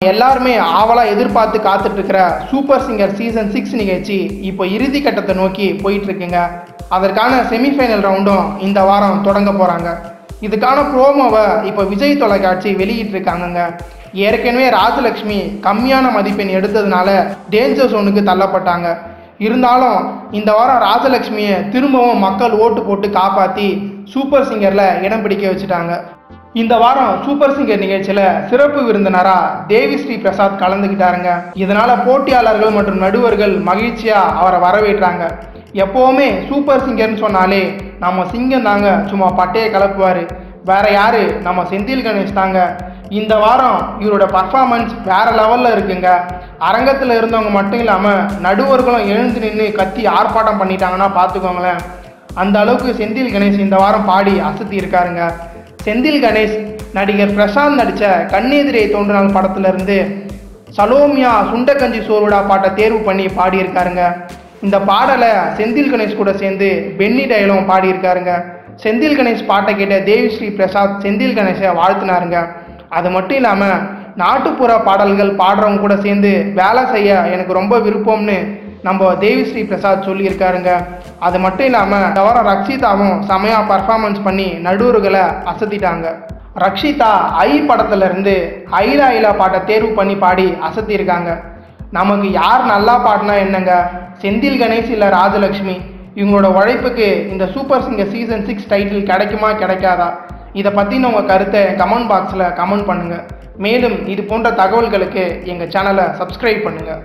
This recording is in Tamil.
எல்லாருமே ஆவலாக எதிர்பார்த்து காத்துட்டு இருக்கிற சூப்பர் சிங்கர் சீசன் சிக்ஸ் நிகழ்ச்சி இப்போ இறுதி கட்டத்தை நோக்கி போயிட்டு இருக்குங்க அதற்கான செமிஃபைனல் ரவுண்டும் இந்த வாரம் தொடங்க போகிறாங்க இதுக்கான ப்ரோமோவை இப்போ விஜய் தொலைக்காட்சி வெளியிட்டிருக்காங்கங்க ஏற்கனவே ராஜலக்ஷ்மி கம்மியான மதிப்பெண் எடுத்ததுனால டேஞ்சர் ஜோனுக்கு தள்ளப்பட்டாங்க. இருந்தாலும் இந்த வாரம் ராஜலக்ஷ்மியை திரும்பவும் மக்கள் ஓட்டு போட்டு காப்பாற்றி சூப்பர் சிங்கரில் இடம் பிடிக்க வச்சுட்டாங்க. இந்த வாரம் சூப்பர் சிங்கர் நிகழ்ச்சியில் சிறப்பு விருந்தினரா தேவி ஸ்ரீ பிரசாத் கலந்துக்கிட்டாருங்க இதனால போட்டியாளர்கள் மற்றும் நடுவர்கள் மகிழ்ச்சியா அவரை வரவேற்றாங்க. எப்போவுமே சூப்பர் சிங்கர்னு சொன்னாலே நம்ம சிங்கம் தாங்க சும்மா பட்டையை கலப்புவார். வேற யாரு? நம்ம செந்தில் கணேஷ் தாங்க. இந்த வாரம் இவரோட பர்ஃபார்மன்ஸ் வேற லெவலில் இருக்குங்க. அரங்கத்தில் இருந்தவங்க மட்டும் இல்லாமல் நடுவர்களும் எழுந்து நின்று கத்தி ஆர்ப்பாட்டம் பண்ணிட்டாங்கன்னா பார்த்துக்கோங்களேன் அந்த அளவுக்கு செந்தில் கணேஷ் இந்த வாரம் பாடி அசத்தி இருக்காருங்க. செந்தில் கணேஷ் நடிகர் பிரசாந்த் நடித்த கண்ணெதிரே தோன்றினால் படத்திலிருந்து சலோமியா சுண்டக்கஞ்சி சோறுடா பாட்டை தேர்வு பண்ணி பாடியிருக்காருங்க. இந்த பாடலை செந்தில் கணேஷ் கூட சேர்ந்து பென்னி டயலும் பாடியிருக்காருங்க. செந்தில் கணேஷ் பாட்டை கேட்ட தேவிஸ்ரீ பிரசாத் செந்தில் கணேஷை வாழ்த்தினாருங்க. அது மட்டும் இல்லாமல் நாட்டுப்புற பாடல்கள் பாடுறவங்க கூட சேர்ந்து வேலை செய்ய எனக்கு ரொம்ப விருப்பம்னு நம்ம தேவிஸ்ரீ பிரசாத் சொல்லியிருக்காருங்க. அது மட்டும் இல்லாமல் தவிர ரக்ஷிதாவும் செமையாக பர்ஃபார்மன்ஸ் பண்ணி நடுவர்களை அசத்திட்டாங்க. ரக்ஷிதா ஐ படத்துலேருந்து ஐலா ஐலா பாட்டை தேர்வு பண்ணி பாடி அசத்தியிருக்காங்க. நமக்கு யார் நல்லா பாடினா என்னங்க? செந்தில் கணேஷ் இல்லை ராஜலக்ஷ்மி? இவங்களோட உழைப்புக்கு இந்த super singer season six title கிடைக்குமா கிடைக்காதா? இதை பற்றின உங்கள் கருத்தை கமெண்ட் பாக்ஸில் கமெண்ட் பண்ணுங்கள் மேலும் இது போன்ற தகவல்களுக்கு எங்கள் சேனலை சப்ஸ்கிரைப் பண்ணுங்கள்